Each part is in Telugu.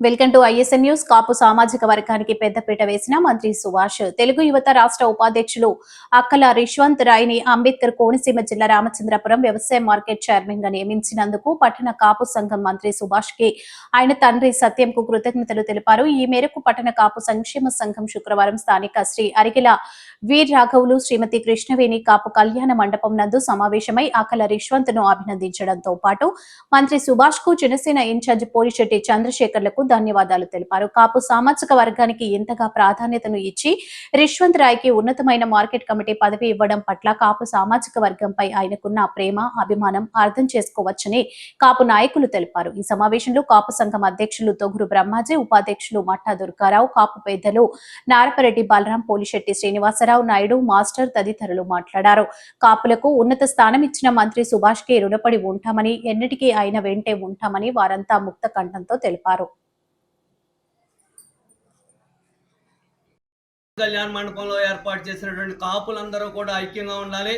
Welcome to ISN news. Kapu సామాజిక వర్గానికి పెద్దపీట వేసిన మంత్రి సుభాష్. తెలుగు యువత రాష్ట్ర ఉపాధ్యక్షులు అక్కల రిష్వంత్ రాయ్ని అంబేద్కర్ కోనసీమ జిల్లా రామచంద్రపురం వ్యవసాయ మార్కెట్ చైర్మన్గా నియమించినందుకు పట్టణ కాపు సంఘం మంత్రి సుభాష్కి ఆయన తండ్రి సత్యం కు కృతజ్ఞతలు తెలిపారు. ఈ మేరకు పట్టణ కాపు సంక్షేమ సంఘం శుక్రవారం స్థానిక శ్రీ అరిగిల వీర్ రాఘవులు శ్రీమతి కృష్ణవేణి కాపు కళ్యాణ మండపం నందు సమావేశమై అక్కల రిష్వంత్ను అభినందించడంతో పాటు మంత్రి సుభాష్కు జనసేన ఇన్ఛార్జ్ పోలిశెట్టి చంద్రశేఖర్లకు ధన్యవాదాలు తెలిపారు. కాపు సామాజిక వర్గానికి ఎంతగా ప్రాధాన్యతను ఇచ్చి రిష్వంత్ రాయ్కి ఉన్నతమైన మార్కెట్ కమిటీ పదవి ఇవ్వడం పట్ల కాపు సామాజిక వర్గంపై ఆయనకున్న ప్రేమ అభిమానం అర్థం చేసుకోవచ్చని కాపు నాయకులు తెలిపారు. ఈ సమావేశంలో కాపు సంఘం అధ్యక్షులు తొగురు బ్రహ్మాజీ ఉపాధ్యక్షులు మట్టా దుర్గారావు కాపు పెద్దలు నారపరెడ్డి బలరాం పోలిశెట్టి శ్రీనివాసరావు నాయుడు మాస్టర్ తదితరులు మాట్లాడారు. కాపులకు ఉన్నత స్థానం ఇచ్చిన మంత్రి సుభాష్కి రుణపడి ఉంటామని ఎన్నిటికీ ఆయన వెంటే ఉంటామని వారంతా ముక్త కంఠంతో తెలిపారు. కళ్యాణ మండపంలో ఏర్పాటు చేసినటువంటి కాపులందరూ కూడా ఐక్యంగా ఉండాలి.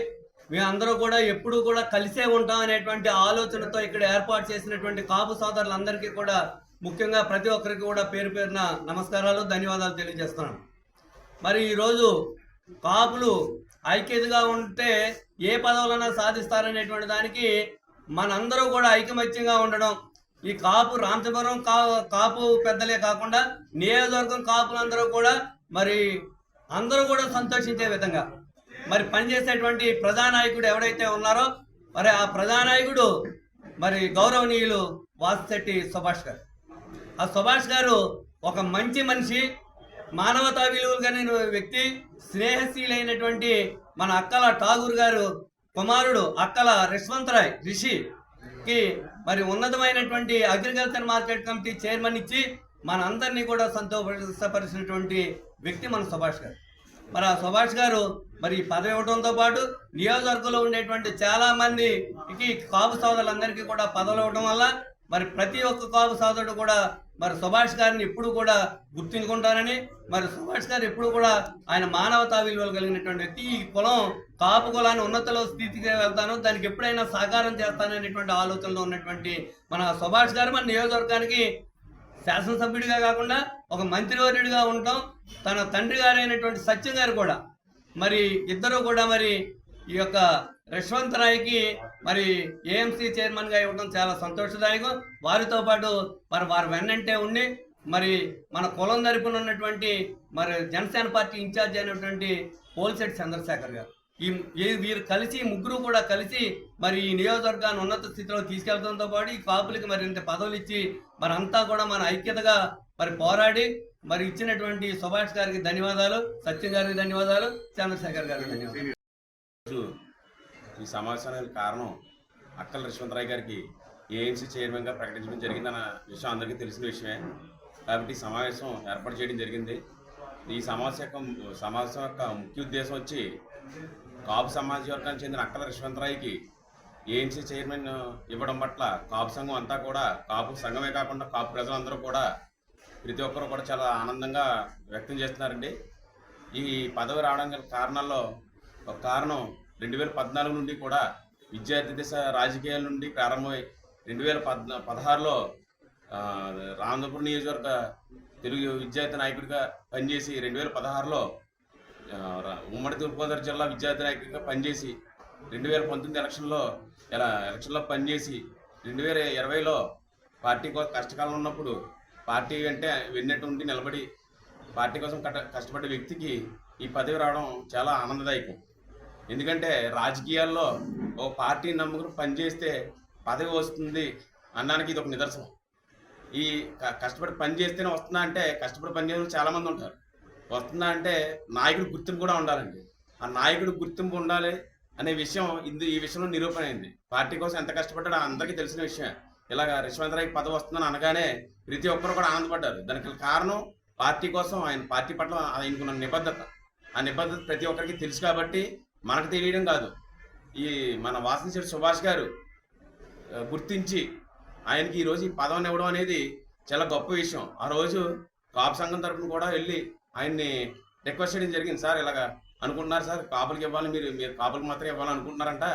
మేమందరూ కూడా ఎప్పుడూ కూడా కలిసే ఉంటాం అనేటువంటి ఆలోచనతో ఇక్కడ ఏర్పాటు చేసినటువంటి కాపు సోదరులందరికీ కూడా ముఖ్యంగా ప్రతి ఒక్కరికి కూడా పేరు పేరున నమస్కారాలు ధన్యవాదాలు తెలియజేస్తున్నాం మరి ఈరోజు కాపులు ఐక్యతగా ఉంటే ఏ పదవులైనా సాధిస్తారనేటువంటి దానికి మనందరూ కూడా ఐకమత్యంగా ఉండడం. ఈ కాపు రామచంద్రపురం కా కాపు పెద్దలే కాకుండా నియోజకవర్గం కాపులందరూ కూడా మరి అందరూ కూడా సంతోషించే విధంగా. మరి పనిచేసేటువంటి ప్రధానాయకుడు ఎవరైతే ఉన్నారో మరి ఆ ప్రధానాయకుడు మరి గౌరవనీయులు వాసిశెట్టి సుభాష్ గారు. ఆ సుభాష్ గారు ఒక మంచి మనిషి మానవతా విలువలు కలిగిన వ్యక్తి స్నేహశీలైనటువంటి మన అక్కల ఠాగూర్ గారు కుమారుడు అక్కల రిష్వంతరాయ్ రిషికి మరి ఉన్నతమైనటువంటి అగ్రికల్చర్ మార్కెట్ కమిటీ చైర్మన్ ఇచ్చి మన అందరినీ కూడా సంతోషపరిచినటువంటి వ్యక్తి మన సుభాష్ గారు. మరి ఆ సుభాష్ గారు మరి ఈ పదవి ఇవ్వడంతో పాటు నియోజకవర్గంలో ఉండేటువంటి చాలా మందికి కాపు సోదరులందరికీ కూడా పదవులు ఇవ్వడం వల్ల మరి ప్రతి ఒక్క కాపు సోదరుడు కూడా మరి సుభాష్ గారిని ఎప్పుడు కూడా గుర్తుంచుకుంటారని మరి సుభాష్ గారు ఎప్పుడు కూడా ఆయన మానవతా విలువలు కలిగినటువంటి వ్యక్తి. ఈ కులం కాపు కులాన్ని ఉన్నతలో స్థితికి వెళ్తాను దానికి ఎప్పుడైనా సహకారం చేస్తాననేటువంటి ఆలోచనలో ఉన్నటువంటి మన సుభాష్ గారు మన నియోజకవర్గానికి శాసనసభ్యుడిగా కాకుండా ఒక మంత్రివర్యుడిగా ఉంటాం తన తండ్రి గారైనటువంటి సత్యం గారు కూడా. మరి ఇద్దరు కూడా మరి ఈ యొక్క యశ్వంత్ రాయ్కి మరి ఏఎంసీ చైర్మన్గా ఇవ్వడం చాలా సంతోషదాయకం. వారితో పాటు మరి వారు వెన్నంటే ఉండి మరి మన కులం తరపున ఉన్నటువంటి మరి జనసేన పార్టీ ఇన్ఛార్జ్ అయినటువంటి పోల్శెట్టి చంద్రశేఖర్ గారు. ఈ ఈ- వీరు కలిసి ముగ్గురు కూడా కలిసి మరి ఈ నియోజకవర్గాన్ని ఉన్నత స్థితిలో తీసుకెళ్ళడంతో పాటు ఈ కాపులకి మరి ఇంత పదవులు ఇచ్చి మరి అంతా కూడా మన ఐక్యతగా మరి పోరాడి మరి ఇచ్చినటువంటి సుభాష్ గారికి ధన్యవాదాలు సత్యం గారికి ధన్యవాదాలు చంద్రశేఖర్ గారికి ధన్యవాదాలు. ఈ సమావేశానికి కారణం అక్కల యశ్వంతరాయ్ గారికి ఏఎంసీ చైర్మన్గా ప్రకటించడం జరిగిందన్న విషయం అందరికీ తెలిసిన విషయమే. కాబట్టి సమావేశం ఏర్పాటు చేయడం జరిగింది. ఈ సమావేశం యొక్క సమావేశం యొక్క ముఖ్య ఉద్దేశం వచ్చి కాపు సమాజ వర్గానికి చెందిన అక్కల యశ్వంతరాయ్కి ఏఎంసీ చైర్మన్ ఇవ్వడం పట్ల కాపు సంఘం అంతా కూడా కాపు సంఘమే కాకుండా కాపు ప్రజలందరూ కూడా ప్రతి ఒక్కరు కూడా చాలా ఆనందంగా వ్యక్తం చేస్తున్నారండి. ఈ పదవి రావడం గల కారణాల్లో ఒక కారణం రెండు వేల పద్నాలుగు నుండి కూడా విద్యార్థి దశ రాజకీయాల నుండి ప్రారంభమై రెండు వేల పద్నా పదహారులో ఆ, నియోజకవర్గ తెలుగు విద్యార్థి నాయకుడిగా పనిచేసి రెండు వేల పదహారులో ఉమ్మడి తూర్పుగోదావరి జిల్లా విద్యార్థి నాయకుడిగా పనిచేసి రెండు వేల పంతొమ్మిది ఎలక్షన్లో ఇలా ఎలక్షన్లో పనిచేసి రెండు వేల ఇరవైలో పార్టీ కోసం కష్టకాలం ఉన్నప్పుడు పార్టీ అంటే వెన్నట్టు ఉండి నిలబడి పార్టీ కోసం కట కష్టపడ్డ వ్యక్తికి ఈ పదవి రావడం చాలా ఆనందదాయకం. ఎందుకంటే రాజకీయాల్లో ఓ పార్టీ నమ్ముకుని పనిచేస్తే పదవి వస్తుంది అన్నానికి ఇది ఒక నిదర్శనం. ఈ క- కష్టపడి పని చేస్తేనే వస్తుందా అంటే కష్టపడి పని చేసిన చాలామంది ఉంటారు. వస్తుందా అంటే నాయకుడి గుర్తింపు కూడా ఉండాలండి. ఆ నాయకుడి గుర్తింపు ఉండాలి అనే విషయం ఇందు ఈ విషయంలో నిరూపణ అయింది. పార్టీ కోసం ఎంత కష్టపడ్డాడో అందరికీ తెలిసిన విషయం ఇలాగ రిష్వంతరాయ్కి పదవి వస్తుందని అనగానే ప్రతి ఒక్కరు కూడా ఆనందపడ్డారు. దానికి కారణం పార్టీ కోసం ఆయన పార్టీ పట్ల ఆయనకున్న నిబద్ధత. ఆ నిబద్ధత ప్రతి ఒక్కరికి తెలుసు కాబట్టి మనకు తెలియడం కాదు. ఈ మన వాసనశెట్టి సుభాష్ గారు గుర్తించి ఆయనకి ఈరోజు ఈ పదవిని ఇవ్వడం అనేది చాలా గొప్ప విషయం. ఆ రోజు కాపు సంఘం తరపున కూడా వెళ్ళి ఆయన్ని రిక్వెస్ట్ చేయడం జరిగింది. సార్ ఇలాగా అనుకుంటున్నారు సార్ కాపులకి ఇవ్వాలి మీరు మీరు కాపులకి మాత్రం ఇవ్వాలని అనుకుంటున్నారంట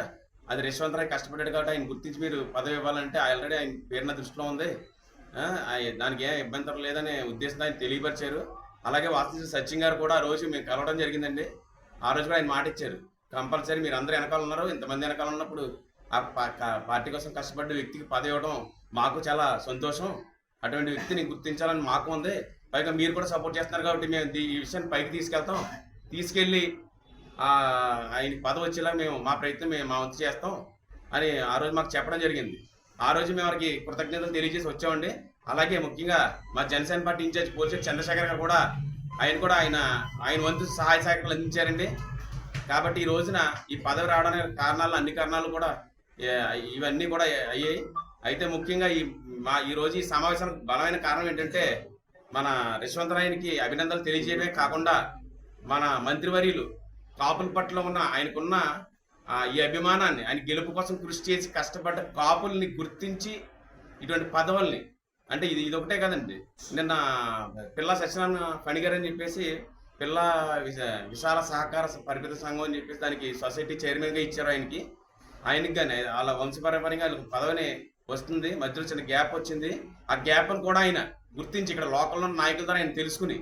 అది రిష్వంతరాయ్ కష్టపడ్డాడు కాబట్టి ఆయన గుర్తించి మీరు పదవి ఇవ్వాలంటే ఆల్రెడీ ఆయన పేరున దృష్టిలో ఉంది. దానికి ఏం ఇబ్బంది లేదనే ఉద్దేశంతో ఆయన తెలియపరిచారు. అలాగే వాస్తు సచిన్ గారు కూడా ఆ రోజు మేము కలవడం జరిగిందండి. ఆ రోజు కూడా ఆయన మాట ఇచ్చారు. కంపల్సరీ మీరు అందరూ వెనకాల ఉన్నారు ఇంతమంది వెనకాల ఉన్నప్పుడు ఆ పార్టీ కోసం కష్టపడ్డ వ్యక్తికి పదవి ఇవ్వడం మాకు చాలా సంతోషం. అటువంటి వ్యక్తిని గుర్తించాలని మాకు ఉంది. పైగా మీరు కూడా సపోర్ట్ చేస్తున్నారు కాబట్టి మేము ఈ విషయాన్ని పైకి తీసుకెళ్తాం. తీసుకెళ్ళి ఆయనకి పదవి వచ్చేలా మేము మా ప్రయత్నం మేము మా వంతు చేస్తాం అని ఆ రోజు మాకు చెప్పడం జరిగింది. ఆ రోజు మేము వారికి కృతజ్ఞతలు తెలియజేసి వచ్చామండి. అలాగే ముఖ్యంగా మా జనసేన పార్టీ ఇన్ఛార్జ్ పోలీసు చంద్రశేఖర్ గారు కూడా ఆయన కూడా ఆయన ఆయన వంతు సహాయ సహకారాలు అందించారండి. కాబట్టి ఈ రోజున ఈ పదవి రావడానికి కారణాలు అన్ని కారణాలు కూడా ఇవన్నీ కూడా అయ్యాయి. అయితే ముఖ్యంగా ఈ మా ఈరోజు ఈ సమావేశానికి బలమైన కారణం ఏంటంటే మన యశ్వంతరాయనికి అభినందనలు తెలియజేయడమే కాకుండా మన మంత్రివర్యులు కాపుల పట్ల ఉన్న ఆయనకున్న ఆ, ఈ అభిమానాన్ని ఆయన గెలుపు కోసం కృషి చేసి కష్టపడ్డ కాపుల్ని గుర్తించి ఇటువంటి పదవుల్ని అంటే ఇది ఇది ఒకటే కదండి. నిన్న పిల్ల సత్యనారాయణ ఫణిగారు అని చెప్పేసి పిల్ల విశాల సహకార పరిమిత సంఘం అని చెప్పేసి దానికి సొసైటీ చైర్మన్గా ఇచ్చారు ఆయనకి. ఆయనకి కానీ వాళ్ళ వంశపరంపరంగా పదవిని వస్తుంది. మధ్యలో చిన్న గ్యాప్ వచ్చింది. ఆ గ్యాప్ను కూడా ఆయన గుర్తించి ఇక్కడ లోకల్లో ఉన్న నాయకుల ద్వారా ఆయన తెలుసుకుని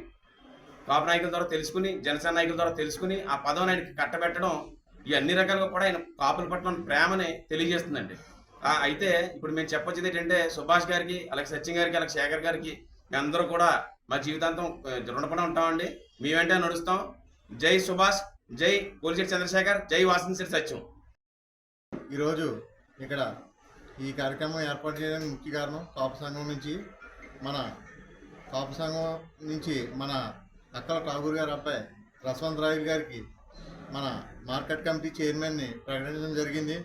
కాపు నాయకుల ద్వారా తెలుసుకుని జనసేన నాయకుల ద్వారా తెలుసుకుని ఆ పదవిని ఆయనకి కట్టబెట్టడం ఈ అన్ని రకాలుగా కూడా ఆయన కాపుల పట్ల ప్రేమని తెలియజేస్తుందండి. అయితే ఇప్పుడు మేము చెప్పొచ్చేది ఏంటంటే సుభాష్ గారికి అలాగే సచిన్ గారికి అలాగే శేఖర్ గారికి మేమందరూ కూడా మా జీవితాంతం రుణపడి ఉంటామండి. మేము వెంటనే నడుస్తాం. జై సుభాష్ జై కోలిశెట్టి చంద్రశేఖర్ జై వాసంశెట్టి సత్యం. ఈరోజు ఇక్కడ ఈ కార్యక్రమం ఏర్పాటు చేయడానికి ముఖ్య కారణం కాపు సంఘం నుంచి మన కాపు సంఘం నుంచి మన అక్కల ఠాగూర్ గారి అబ్బాయి రసవంత్ రాయల్ గారికి మన మార్కెట్ కమిటీ చైర్మన్ని ప్రకటించడం జరిగింది.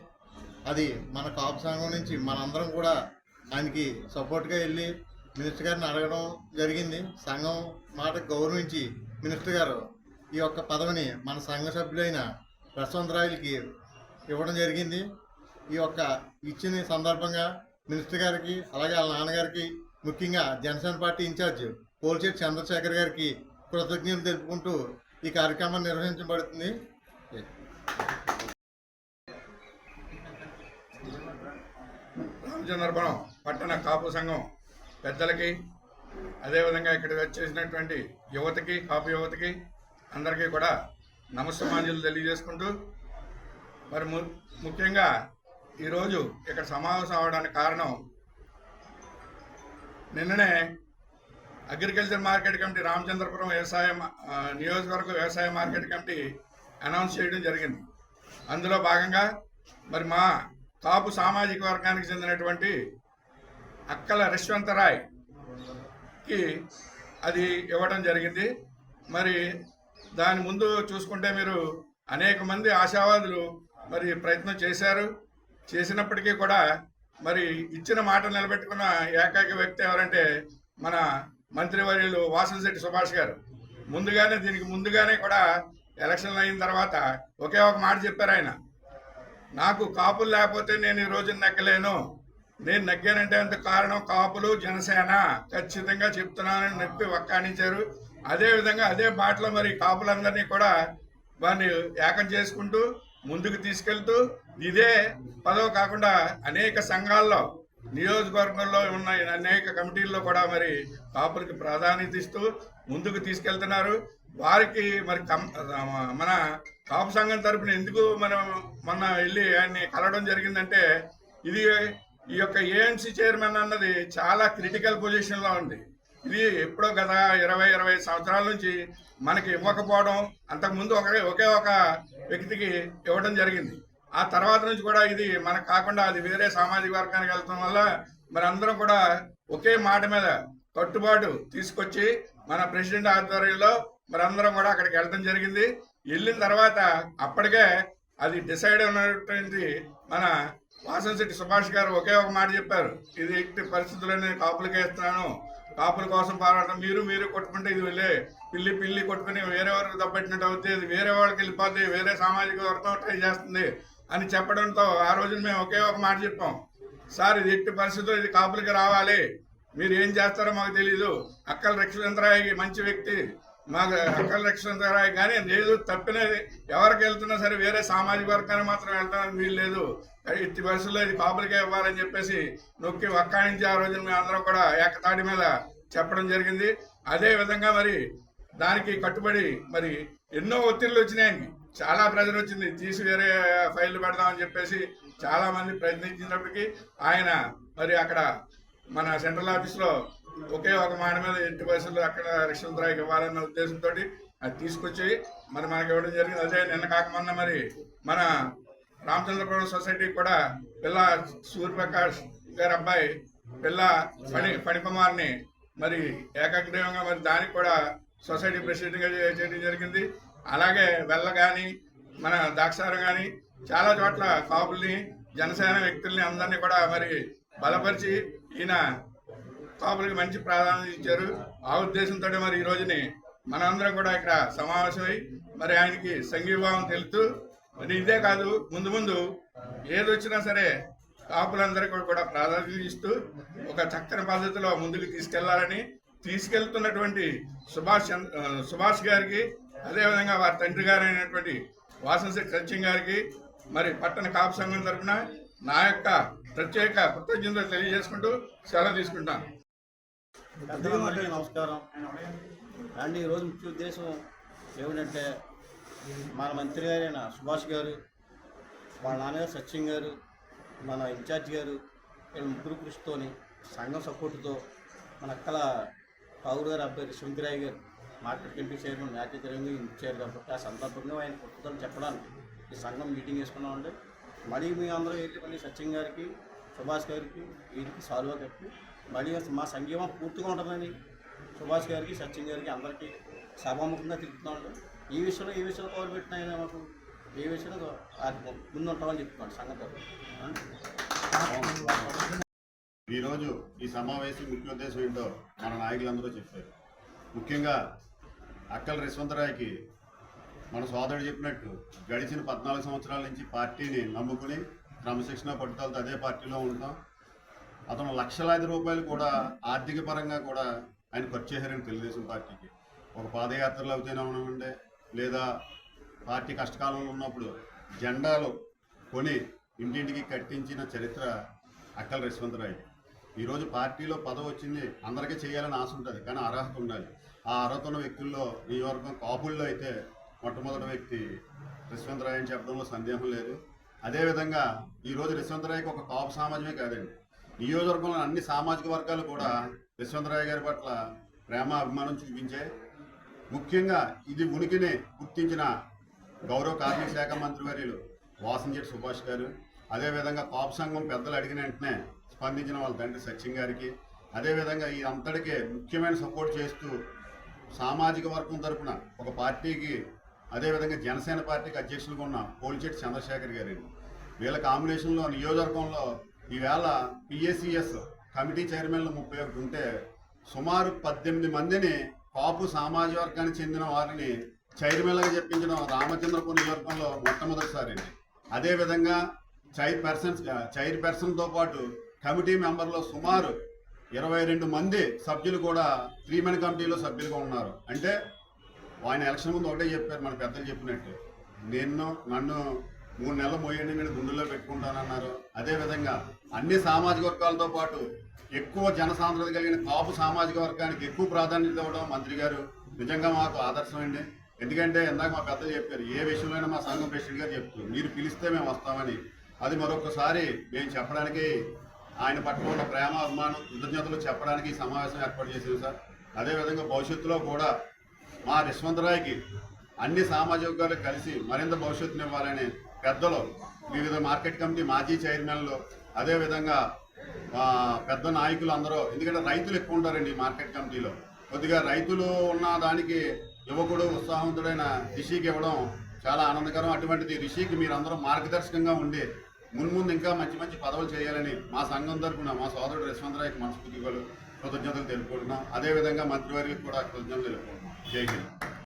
అది మన కాపు సంఘం నుంచి మనందరం కూడా ఆయనకి సపోర్ట్గా వెళ్ళి మినిస్టర్ గారిని అడగడం జరిగింది. సంఘం మాట గౌరవించి మినిస్టర్ గారు ఈ యొక్క పదవిని మన సంఘ సభ్యులైన రసవంత్ రాయులకి ఇవ్వడం జరిగింది. ఈ యొక్క ఇచ్చిన సందర్భంగా మినిస్టర్ గారికి అలాగే వాళ్ళ నాన్నగారికి ముఖ్యంగా జనసేన పార్టీ ఇన్ఛార్జ్ పోల్చేటి చంద్రశేఖర్ గారికి కృతజ్ఞతలు తెలుపుకుంటూ ఈ కార్యక్రమం నిర్వహించబడుతుంది. రామచంద్రపురం పట్టణ కాపు సంఘం పెద్దలకి అదేవిధంగా ఇక్కడికి వచ్చేసినటువంటి యువతకి కాపు యువతకి అందరికీ కూడా నమస్తమాంజలు తెలియజేసుకుంటూ మరి ము- ముఖ్యంగా ఈరోజు ఇక్కడ సమావేశం అవడానికి కారణం నిన్ననే అగ్రికల్చర్ మార్కెట్ కమిటీ రామచంద్రపురం వ్యవసాయ నియోజకవర్గ వ్యవసాయ మార్కెట్ కమిటీ అనౌన్స్ చేయడం జరిగింది. అందులో భాగంగా మరి మా కాపు సామాజిక వర్గానికి చెందినటువంటి అక్కల రిష్వంతరాయ్కి అది ఇవ్వడం జరిగింది. మరి దాని ముందు చూసుకుంటే మీరు అనేక మంది ఆశావాదులు మరి ప్రయత్నం చేశారు. చేసినప్పటికీ కూడా మరి ఇచ్చిన మాట నిలబెట్టుకున్న ఏకైక వ్యక్తి ఎవరంటే మన మంత్రివర్యులు వాసనశెట్టి సుభాష్ గారు. ముందుగానే దీనికి ముందుగానే కూడా ఎలక్షన్లు అయిన తర్వాత ఒకే ఒక మాట చెప్పారు ఆయన. నాకు కాపులు లేకపోతే నేను ఈ రోజు నెక్కలేను. నేను నెగ్గానంటే అంత కారణం? కాపులు జనసేన ఖచ్చితంగా చెప్తున్నానని నొప్పి వక్కానించారు అదేవిధంగా అదే బాటలో మరి కాపులందరినీ కూడా వారిని ఏకం చేసుకుంటూ ముందుకు తీసుకెళ్తూ ఇదే పదవి కాకుండా అనేక సంఘాల్లో నియోజకవర్గంలో ఉన్న అనేక కమిటీల్లో కూడా మరి కాపులకి ప్రాధాన్యత ఇస్తూ ముందుకు తీసుకెళ్తున్నారు. వారికి మరి కం- మన కాపు సంఘం తరపున ఎందుకు మనం మొన్న వెళ్ళి ఆయన్ని కలవడం జరిగిందంటే ఇది ఈ యొక్క ఏఎంసీ చైర్మన్ అన్నది చాలా క్రిటికల్ పొజిషన్లో ఉంది. ఇది ఎప్పుడో గత ఇరవై ఇరవై సంవత్సరాల నుంచి మనకి ఇవ్వకపోవడం అంతకుముందు ఒక ఒకే ఒక వ్యక్తికి ఇవ్వడం జరిగింది. ఆ తర్వాత నుంచి కూడా ఇది మనకు కాకుండా అది వేరే సామాజిక వర్గానికి వెళ్తాం వల్ల మరి అందరం కూడా ఒకే మాట మీద కట్టుబాటు తీసుకొచ్చి మన ప్రెసిడెంట్ ఆధ్వర్యంలో మరి అందరం కూడా అక్కడికి వెళ్ళడం జరిగింది. వెళ్ళిన తర్వాత అప్పటికే అది డిసైడ్ అయినటువంటి మన వాసంశెట్టి సుభాష్ గారు ఒకే ఒక మాట చెప్పారు. ఇది ఇట్టి పరిస్థితుల్లో నేను కాపులకే ఇస్తున్నాను. కాపుల కోసం పోరాటం మీరు మీరు కొట్టుకుంటే ఇది వెళ్ళే పిల్లి పిల్లి కొట్టుకుని వేరే వరకు దబ్బెట్టినట్టు అవుతుంది వేరే వాళ్ళకి వెళ్ళిపోతుంది వేరే సామాజిక వర్గం ట్రై చేస్తుంది. అని చెప్పడంతో ఆ రోజున మేము ఒకే ఒక మాట చెప్పాం. సార్ ఇది ఎట్టి పరిస్థితులు ఇది కాపులకి రావాలి. మీరు ఏం చేస్తారో మాకు తెలియదు అక్కల రక్షేంద్రాయి మంచి వ్యక్తి. మాకు అక్కల రక్షించరాయి కానీ లేదు తప్పినది ఎవరికి వెళ్తున్నా సరే వేరే సామాజిక వర్గానికి మాత్రం వెళ్ళడానికి వీలు లేదు. ఇట్టి పరిస్థితుల్లో ఇది కాపులకే ఇవ్వాలని చెప్పేసి నొక్కి వక్కాయించి ఆ రోజున మేము అందరం కూడా ఏకతాటి మీద చెప్పడం జరిగింది. అదే విధంగా మరి దానికి కట్టుబడి మరి ఎన్నో ఒత్తిళ్ళు వచ్చినాయి. చాలా ప్రెజర్ వచ్చింది. తీసి వేరే ఫైల్ పెడదామని చెప్పేసి చాలా మంది ప్రయత్నించినప్పటికీ ఆయన మరి అక్కడ మన సెంట్రల్ ఆఫీస్లో ఒకే ఒక మాట మీద ఎట్టి వయసులో అక్కడ రిక్షంతరాయికి ఇవ్వాలన్న ఉద్దేశంతో అది తీసుకొచ్చి మరి మనకి ఇవ్వడం జరిగింది. అదే నిన్న కాక మరి మన రామచంద్రపురం సొసైటీకి కూడా పిల్ల సూర్యప్రకాష్ గారి అబ్బాయి పిల్ల ఫణి ఫణికుమార్ని మరి ఏకగ్రీవంగా మరి దానికి కూడా సొసైటీ ప్రెసిడెంట్గా చేయడం జరిగింది. అలాగే వెళ్ళ కానీ మన దాక్షారం కానీ చాలా చోట్ల కాపుల్ని జనసేన వ్యక్తుల్ని అందరినీ కూడా మరి బలపరిచి ఈయన కాపులకి మంచి ప్రాధాన్యత ఇచ్చారు. ఆ ఉద్దేశంతో మరి ఈ రోజుని మనందరం కూడా ఇక్కడ సమావేశమై మరి ఆయనకి సంఘీభావం తెలుపుతూ మరి ఇదే కాదు ముందు ముందు ఏది వచ్చినా సరే కాపులందరికీ కూడా ప్రాధాన్యత ఇస్తూ ఒక చక్కని పద్ధతిలో ముందుకు తీసుకెళ్ళాలని తీసుకెళ్తున్నటువంటి సుభాష్ చంద్ర సుభాష్ గారికి అదేవిధంగా వారి తండ్రి గారైనటువంటి వాసంశెట్టి సత్యం గారికి మరి పట్టణ కాపు సంఘం తరఫున నా యొక్క ప్రత్యేక కృతజ్ఞతలు తెలియజేసుకుంటూ సెలవు తీసుకుంటాను. నమస్కారం. అండ్ ఈరోజు ముఖ్య ఉద్దేశం ఏమిటంటే మన మంత్రి గారైన సుభాష్ గారు వాళ్ళ నాన్నగారు సత్యం గారు మన ఇన్ఛార్జ్ గారు వీళ్ళ ముగ్గురు కృషితోని సంఘం సపోర్టుతో మన అక్కల పౌరు గారు అబ్బాయి రిశ్వంతిరాయ్ గారు మార్కెట్ కమిటీ చైర్మన్ మ్యాచ్ తెలంగాణ ఇచ్చారు కాబట్టి ఆ సందర్భంగా ఆయన పుట్టుకలు చెప్పడానికి ఈ సంఘం మీటింగ్ వేసుకున్నామండి మళ్ళీ మీ అందరూ ఏంటి మళ్ళీ సత్యం గారికి సుభాష్ గారికి వీరికి సాల్వా కప్పి మళ్ళీ మా సంఘీమం పూర్తిగా ఉంటుందని సుభాష్ గారికి సత్యం గారికి అందరికీ సభాముఖంగా తిరుగుతున్నాడు ఈ విషయంలో ఈ విషయంలో పవర్ పెట్టిన ఆయన మాకు ఏ విషయంలో ముందుంటామని ముందు చెప్తున్నాడు సంగతి ఈరోజు ఈ సమావేశం ముఖ్య ఉద్దేశం ఏంటో మన నాయకులందరూ చెప్పారు. ముఖ్యంగా అక్కల రిశ్వంతరాయ్కి మన సోదరుడు చెప్పినట్టు గడిచిన పద్నాలుగు సంవత్సరాల నుంచి పార్టీని నమ్ముకుని క్రమశిక్షణ పట్టుదలతో అదే పార్టీలో ఉంటాం అతను లక్షలాది రూపాయలు కూడా ఆర్థిక పరంగా కూడా ఆయన ఖర్చు చేశారని తెలుగుదేశం పార్టీకి. ఒక పాదయాత్రలు అవుతూనే ఉండమండే లేదా పార్టీ కష్టకాలంలో ఉన్నప్పుడు జెండాలు కొని ఇంటింటికి కట్టించిన చరిత్ర అక్కల యశ్వంతరాయ్ ఈరోజు పార్టీలో పదవి వచ్చింది. అందరికీ చేయాలని ఆశ ఉంటుంది కానీ అర్హత ఉండాలి. ఆ అర్హత ఉన్న వ్యక్తుల్లో నియోజకవర్గం కాపుల్లో అయితే మొట్టమొదటి వ్యక్తి యశ్వంతరాయ్ అని చెప్పడంలో సందేహం లేదు. అదేవిధంగా ఈరోజు యశ్వంతరాయ్కి ఒక కాపు సామాజమే కాదండి. నియోజకవర్గంలో అన్ని సామాజిక వర్గాలు కూడా యశ్వంతరాయ్ గారి పట్ల ప్రేమ అభిమానం చూపించే ముఖ్యంగా ఇది ఉనికిని గుర్తించిన గౌరవ కార్మిక శాఖ మంత్రి వర్యులు వాసంజెట్ సుభాష్ గారు. అదేవిధంగా కాపు సంఘం పెద్దలు అడిగిన వెంటనే స్పందించిన వాళ్ళ తండ్రి సచిన్ గారికి. అదేవిధంగా ఈ అంతటికే ముఖ్యమైన సపోర్ట్ చేస్తూ సామాజిక వర్గం తరపున ఒక పార్టీకి అదేవిధంగా జనసేన పార్టీకి అధ్యక్షులుగా ఉన్న పోలిచెట్టి చంద్రశేఖర్ గారి వీళ్ళ కాంబినేషన్లో నియోజకవర్గంలో ఈవేళ పిఎస్సిఎస్ కమిటీ చైర్మన్లు ముప్పై ఒకటి ఉంటే సుమారు పద్దెనిమిది మందిని కాపు సామాజిక వర్గానికి చెందిన వారిని చైర్మన్లుగా చెప్పించడం రామచంద్రపురం నియోజకవర్గంలో మొట్టమొదటిసారి అదేవిధంగా చైర్ పర్సన్స్ చైర్ పర్సన్తో పాటు కమిటీ మెంబర్లో సుమారు ఇరవై రెండు మంది సభ్యులు కూడా త్రీ మెన్ కమిటీలో సభ్యులుగా ఉన్నారు. అంటే ఆయన ఎలక్షన్ ముందు ఒకటే చెప్పారు మన పెద్దలు చెప్పినట్టు. నేను నన్ను మూడు నెలలు మోయండి నేను గుండెల్లో పెట్టుకుంటానన్నారు. అదేవిధంగా అన్ని సామాజిక వర్గాలతో పాటు ఎక్కువ జనసాంద్రత కలిగిన కాపు సామాజిక వర్గానికి ఎక్కువ ప్రాధాన్యత ఇవ్వడం మంత్రి గారు నిజంగా మాకు ఆదర్శం అండి ఎందుకంటే ఇందాక మా పెద్దలు చెప్పారు ఏ విషయంలో మా సంఘం ప్రెసిడెంట్ గారు చెప్తూ మీరు పిలిస్తే మేము వస్తామని. అది మరొకసారి మేము చెప్పడానికి ఆయన పట్ల ఉన్న ప్రేమ అభిమానం కృతజ్ఞతలు చెప్పడానికి సమావేశం ఏర్పాటు చేసింది సార్. అదేవిధంగా భవిష్యత్తులో కూడా మా యశ్వంతరాయ్కి అన్ని సామాజిక వర్గాలు కలిసి మరింత భవిష్యత్తునివ్వాలని పెద్దలు వివిధ మార్కెట్ కమిటీ మాజీ చైర్మన్లు అదేవిధంగా పెద్ద నాయకులు అందరూ ఎందుకంటే రైతులు ఎక్కువ ఉంటారండి మార్కెట్ కమిటీలో. కొద్దిగా రైతులు ఉన్న దానికి యువకుడు ఉత్సాహవంతుడైన రిషికి ఇవ్వడం చాలా ఆనందకరం. అటువంటిది రిషికి మీరందరూ మార్గదర్శకంగా ఉండి మున్ముందు ఇంకా మంచి మంచి పదవులు చేయాలని మా సంఘం తరఫున మా సోదరుడు యశ్వంతరాయ్కి మనస్ఫూర్తిగా కృతజ్ఞతలు తెలుపుకుంటున్నాం. అదేవిధంగా మంత్రివర్యులకు కూడా కృతజ్ఞతలు తెలుపుకుంటున్నాం. జై హింద్.